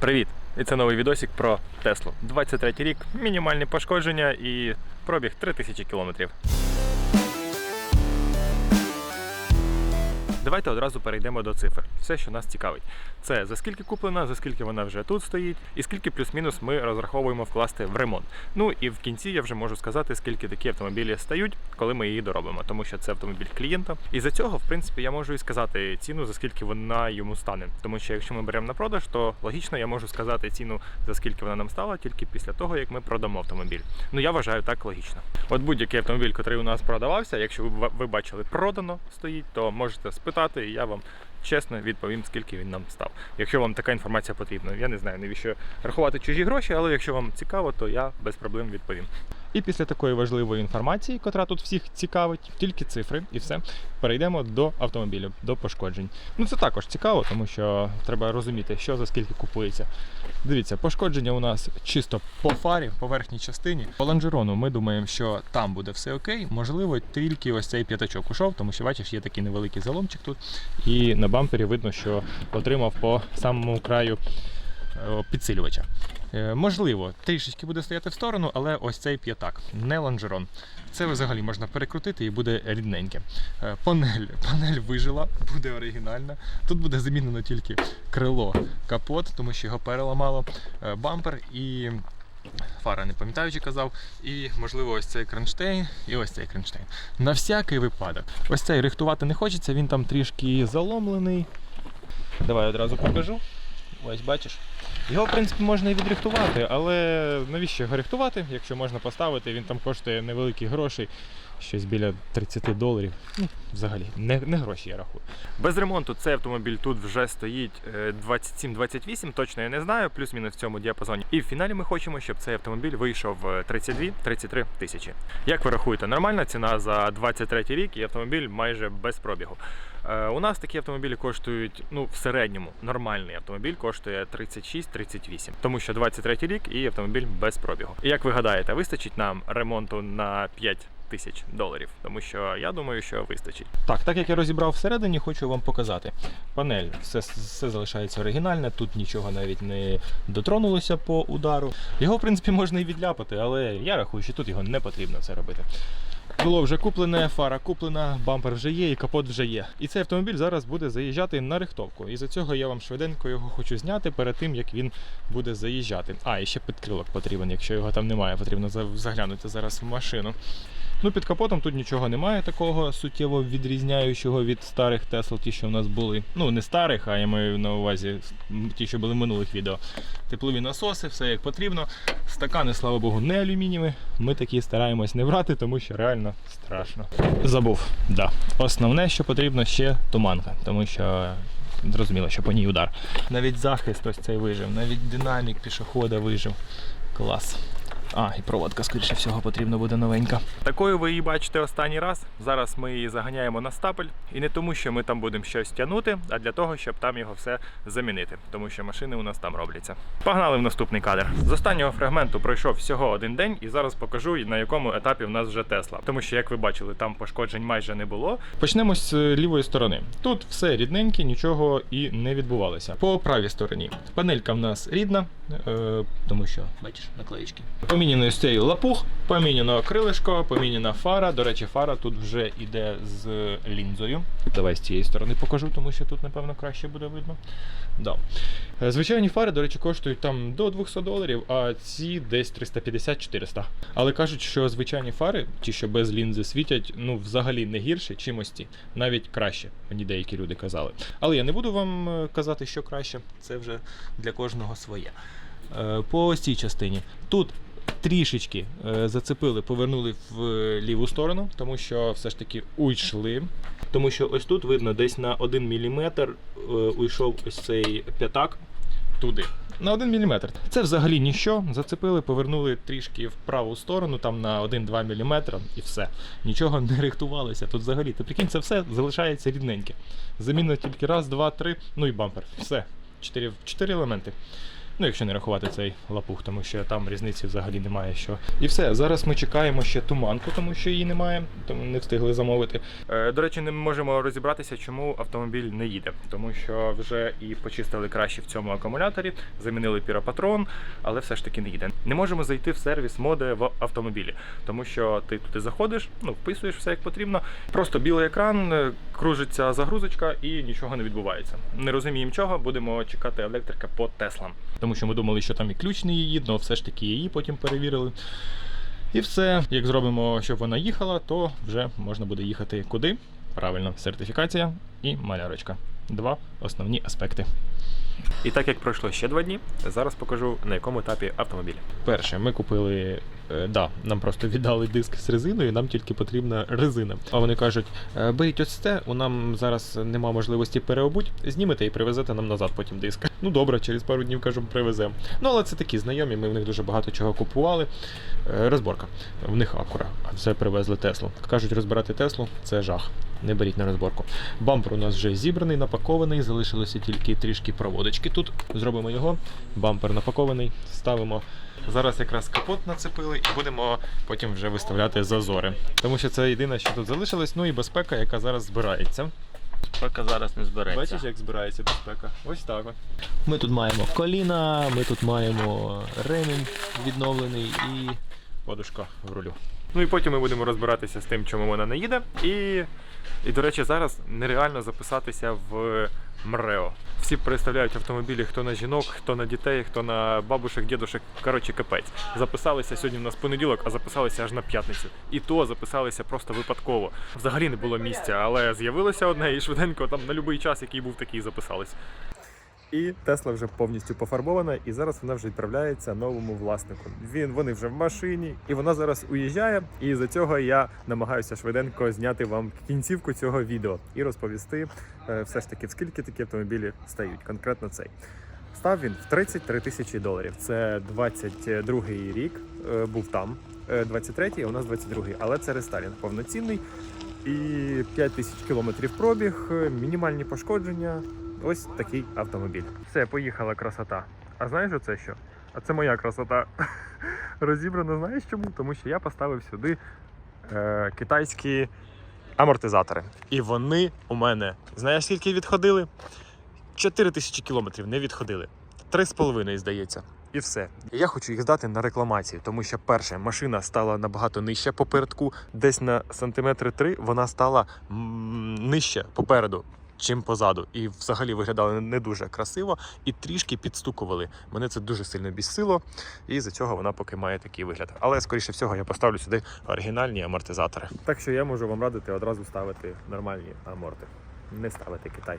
Привіт! І це новий відосик про Теслу. 23 рік, мінімальні пошкодження і пробіг 3000 кілометрів. Давайте одразу перейдемо до цифр. Все, що нас цікавить. Це за скільки куплена, за скільки вона вже тут стоїть, і скільки плюс-мінус ми розраховуємо вкласти в ремонт. Ну і в кінці я вже можу сказати, скільки такі автомобілі стають, коли ми її доробимо, тому що це автомобіль клієнта. І за цього, в принципі, я можу і сказати ціну, за скільки вона йому стане. Тому що якщо ми беремо на продаж, то логічно я можу сказати ціну, за скільки вона нам стала, тільки після того, як ми продамо автомобіль. Ну я вважаю так логічно. От будь-який автомобіль, який у нас продавався, якщо ви, бачили продано стоїть, то можете спитати, і я вам чесно відповім, скільки він нам став. Якщо вам така інформація потрібна. Я не знаю, навіщо рахувати чужі гроші, але якщо вам цікаво, то я без проблем відповім. І після такої важливої інформації, котра тут всіх цікавить, тільки цифри і все, перейдемо до автомобілю, до пошкоджень. Ну це також цікаво, тому що треба розуміти, що за скільки купується. Дивіться, пошкодження у нас чисто по фарі, по верхній частині. По лонжерону ми думаємо, що там буде все окей. Можливо, тільки ось цей п'ятачок ушов, тому що бачиш, є такий невеликий заломчик тут. І на бампері видно, що отримав по самому краю підсилювача. Е, Можливо, трішечки буде стояти в сторону, але ось цей п'ятак, не лонжерон. Це взагалі можна перекрутити і буде рідненьке. Е, Панель, панель вижила, буде оригінальна. Тут буде замінено тільки крило, капот, тому що його переламало, е, бампер і. Фара не пам'ятаю, чи казав, і можливо ось цей кронштейн і ось цей кронштейн. На всякий випадок. Ось цей рихтувати не хочеться, він там трішки заломлений. Давай одразу покажу. Ось бачиш. Його, в принципі, можна і відрихтувати, але навіщо його рихтувати, якщо можна поставити, він там коштує невеликі гроші, щось біля 30 доларів. Ну, взагалі, не, не гроші я рахую. Без ремонту цей автомобіль тут вже стоїть е, 27-28, точно я не знаю, плюс-мінус в цьому діапазоні. І в фіналі ми хочемо, щоб цей автомобіль вийшов 32-33 тисячі. Як ви рахуєте, нормальна ціна за 23 рік і автомобіль майже без пробігу. Е, У нас такі автомобілі коштують, ну, в середньому нормальний автомобіль коштує 36-38, тому що 23 рік і автомобіль без пробігу. Як ви гадаєте, вистачить нам ремонту на 5 тисяч доларів? Тому що я думаю, що вистачить. Так, так як я розібрав всередині, хочу вам показати. Панель, все, все залишається оригінальне, тут нічого навіть не дотронулося по удару. Його, в принципі, можна і відляпати, але я рахую, що тут його не потрібно це робити. Було вже куплене, фара куплена, бампер вже є і капот вже є. І цей автомобіль зараз буде заїжджати на рихтовку. І за цього я вам швиденько його хочу зняти перед тим, як він буде заїжджати. А, і ще підкрилок потрібен, якщо його там немає, потрібно заглянути зараз в машину. Ну, під капотом тут нічого немає такого суттєво відрізняючого від старих Тесл, ті, що в нас були. Ну, не старих, а я маю на увазі ті, що були в минулих відео. Теплові насоси, все як потрібно. Стакани, слава Богу, не алюмінієві. Ми такі стараємось не брати, тому що реально страшно. Забув, да. Основне, що потрібно, ще туманка, тому що. Зрозуміло, що по ній удар. Навіть захист ось цей вижив, навіть динамік пішохода вижив. Клас. А, і проводка, скоріше всього, потрібна буде новенька. Такою ви її бачите останній раз. Зараз ми її заганяємо на стапель. І не тому, що ми там будемо щось тягнути, а для того, щоб там його все замінити. Тому що машини у нас там робляться. Погнали в наступний кадр. З останнього фрагменту пройшов всього один день, і зараз покажу, на якому етапі в нас вже Тесла. Тому що, як ви бачили, там пошкоджень майже не було. Почнемо з е, лівої сторони. Тут все рідненьке, нічого і не відбувалося. По правій стороні панелька в нас рідна, е, тому що бачиш наклеїчки. Поміняний ось цей лапух, поміняно крилишко, поміняна фара. До речі, фара тут вже йде з лінзою. Давай з цієї сторони покажу, тому що тут, напевно, краще буде видно. Да. Е, Звичайні фари, до речі, коштують там до 200 доларів, а ці десь 350-400. Але кажуть, що звичайні фари, ті, що без лінзи світять, ну взагалі не гірше, чим ось ці. Навіть краще, мені деякі люди казали. Але я не буду вам е, казати, що краще, це вже для кожного своє. Е, По ось цій частині. Тут трішечки е, зацепили, повернули в е, ліву сторону, тому що все ж таки уйшли. Тому що ось тут видно, десь на 1 мм е, уйшов ось цей п'ятак туди. На 1 мм. Це взагалі ніщо. Зацепили, повернули трішки в праву сторону, там на 1-2 мм і все. Нічого не рихтувалося. Тут взагалі, ти прикинь, це все залишається рідненьке. Заміна тільки раз, два, три, ну і бампер. Все. Чотири, чотири елементи. Ну, якщо не рахувати цей лапух, тому що там різниці взагалі немає що. І все. Зараз ми чекаємо ще туманку, тому що її немає, тому не встигли замовити. Е, до речі, не можемо розібратися, чому автомобіль не їде, тому що вже і почистили краще в цьому акумуляторі, замінили піропатрон, але все ж таки не їде. Не можемо зайти в сервіс моди в автомобілі, тому що ти туди заходиш, ну вписуєш все як потрібно. Просто білий екран, е, кружиться загрузочка і нічого не відбувається. Не розуміємо чого, будемо чекати електрика по Теслам. Тому що ми думали, що там і ключ не її, але все ж таки її потім перевірили. І все, як зробимо, щоб вона їхала, то вже можна буде їхати куди? Правильно, сертифікація і малярочка. Два основні аспекти. І так як пройшло ще два дні, зараз покажу на якому етапі автомобіль. Перше, ми купили. Е, да, нам просто віддали диск з резиною, нам тільки потрібна резина. А вони кажуть: «Е, беріть ось це, у нам зараз нема можливості переобуть, знімете і привезете нам назад потім диск. Ну добре, через пару днів кажемо, привеземо. Ну але це такі знайомі, ми в них дуже багато чого купували. Е, Розборка. В них акура, а це привезли Теслу. Кажуть, розбирати Теслу це жах. Не беріть на розборку. Бампер у нас вже зібраний, напакований, залишилося тільки трішки проводочки тут. Зробимо його. Бампер напакований, ставимо. Зараз якраз капот нацепили і будемо потім вже виставляти зазори. Тому що це єдине, що тут залишилось, ну і безпека, яка зараз збирається. Безпека зараз не збереться. Бачиш, як збирається безпека? Ось так. От. Ми тут маємо коліна, ми тут маємо ремінь відновлений і подушка в рулю. Ну і потім ми будемо розбиратися з тим, чому вона не їде. І, і до речі, зараз нереально записатися в МРЕО. Всі представляють автомобілі хто на жінок, хто на дітей, хто на бабушек, дідушек. Коротше, капець. Записалися сьогодні в нас понеділок, а записалися аж на п'ятницю. І то записалися просто випадково. Взагалі не було місця, але з'явилося одне і швиденько там на будь-який час, який був такий, записались. І Тесла вже повністю пофарбована, і зараз вона вже відправляється новому власнику. Він вони вже в машині, і вона зараз уїжджає. І за цього я намагаюся швиденько зняти вам кінцівку цього відео і розповісти е, все ж таки, скільки такі автомобілі стають, конкретно цей. Став він в 33 тисячі доларів. Це 22-й рік. е, Був там. Е, 23-й, а у нас 22-й, але це рестайлінг повноцінний. І 5 тисяч кілометрів пробіг, е, мінімальні пошкодження. Ось такий автомобіль. Все, поїхала красота. А знаєш оце що? А це моя красота. Розібрана, знаєш чому? Тому що я поставив сюди е, китайські амортизатори. І вони у мене, знаєш, скільки відходили? 4 тисячі кілометрів не відходили. Три з половиною, здається. І все. Я хочу їх здати на рекламацію, тому що перше, машина стала набагато нижче попередку, десь на сантиметри три вона стала нижче попереду, чим позаду. І взагалі виглядали не дуже красиво і трішки підстукували. Мене це дуже сильно бісило, і за цього вона поки має такий вигляд. Але скоріше всього я поставлю сюди оригінальні амортизатори. Так що я можу вам радити одразу ставити нормальні аморти, не ставити Китай.